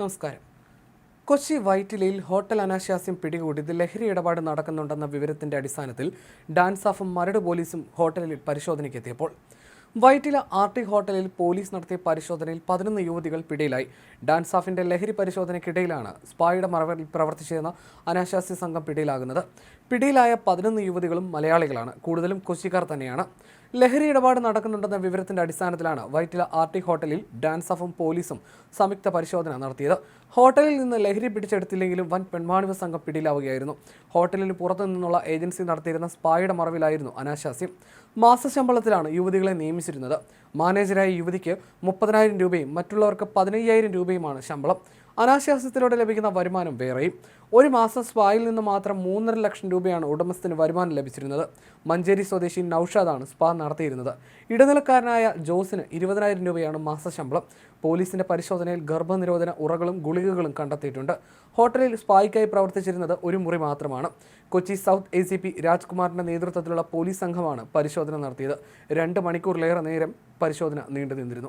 നമസ്കാരം. കൊച്ചി വൈറ്റിലയിൽ ഹോട്ടൽ അനാശാസ്യം പിടികൂടി ലഹരി ഇടപാട് നടക്കുന്നുണ്ടെന്ന വിവരത്തിന്റെ അടിസ്ഥാനത്തിൽ ഡാൻസ് ഓഫും മരട് പോലീസും ഹോട്ടലിൽ പരിശോധനയ്ക്ക് എത്തിയപ്പോൾ വൈറ്റില ആർട്ടിക് ഹോട്ടലിൽ പോലീസ് നടത്തിയ പരിശോധനയിൽ പതിനൊന്ന് യുവതികൾ പിടിയിലായി. ഡാൻസ് ഓഫിന്റെ ലഹരി പരിശോധനയ്ക്കിടയിലാണ് സ്പായുടെ മറവിൽ പ്രവർത്തിച്ചിരുന്ന അനാശാസ്യ സംഘം പിടിയിലാകുന്നത്. പിടിയിലായ പതിനൊന്ന് യുവതികളും മലയാളികളാണ്. കൂടുതലും കൊച്ചിക്കാർ തന്നെയാണ്. ലഹരി ഇടപാട് നടക്കുന്നുണ്ടെന്ന വിവരത്തിന്റെ അടിസ്ഥാനത്തിലാണ് വൈറ്റില ആർട്ടിക് ഹോട്ടലിൽ ഡാൻസ് ഓഫും പോലീസും സംയുക്ത പരിശോധന നടത്തിയത്. ഹോട്ടലിൽ നിന്ന് ലഹരി പിടിച്ചെടുത്തില്ലെങ്കിലും വൻ പെൺമാണിവ സംഘം പിടിയിലാവുകയായിരുന്നു. ഹോട്ടലിന് പുറത്തു നിന്നുള്ള ഏജൻസി നടത്തിയിരുന്ന സ്പായുടെ മറവിലായിരുന്നു അനാശാസ്യം. മാസശമ്പളത്തിലാണ് യുവതികളെ നിയമിച്ചിരുന്നത്. മാനേജരായ യുവതിക്ക് മുപ്പതിനായിരം രൂപയും മറ്റുള്ളവർക്ക് പതിനയ്യായിരം രൂപയുമാണ് ശമ്പളം. അനാശാസ്യത്തിലൂടെ ലഭിക്കുന്ന വരുമാനം വേറെയും. ഒരു മാസം സ്പായിൽ നിന്ന് മാത്രം മൂന്നര ലക്ഷം രൂപയാണ് ഉടമസ്ഥന് വരുമാനം ലഭിച്ചിരുന്നത്. മഞ്ചേരി സ്വദേശി നൌഷാദാണ് സ്പാ നടത്തിയിരുന്നത്. ഇടനിലക്കാരനായ ജോസിന് ഇരുപതിനായിരം രൂപയാണ് മാസശമ്പളം പോലീസിന്റെ പരിശോധനയിൽ ഗർഭനിരോധന ഉറകളും ഗുളികകളും കണ്ടെത്തിയിട്ടുണ്ട്. ഹോട്ടലിൽ സ്പായ്ക്കായി പ്രവർത്തിച്ചിരുന്നത് ഒരു മുറി മാത്രമാണ്. Kochi south A C P രാജ്കുമാറിന്റെ നേതൃത്വത്തിലുള്ള പോലീസ് സംഘമാണ് പരിശോധന നടത്തിയത്. രണ്ട് മണിക്കൂറിലേറെ നേരം പരിശോധന നീണ്ടു നിന്നിരുന്നു